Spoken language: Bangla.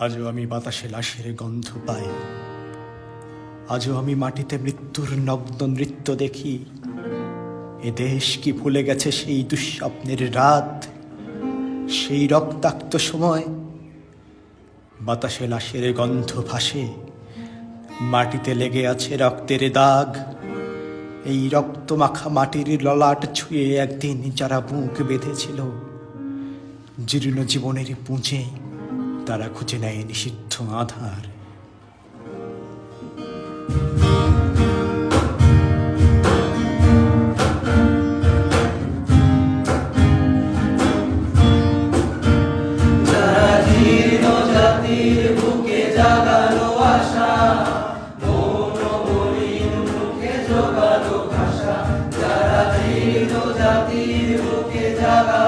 আজও আমি বাতাসে লাশের গন্ধ পাই। আজও আমি মাটিতে মৃত্যুর নগ্ন নৃত্য দেখি। এ দেশ কি ভুলে গেছে সেই দুঃস্বপ্নের রাত, সেই রক্তাক্ত সময়? বাতাসে লাশের গন্ধ ভাসে, মাটিতে লেগে আছে রক্তের দাগ। এই রক্ত মাখা মাটির ললাট ছুঁয়ে একদিন যারা বুক বেঁধেছিল, জীর্ণ জীবনের পুঁজে তারা খুঁজে নেয় নিষিদ্ধ আধার। রক্ত কমলে কথা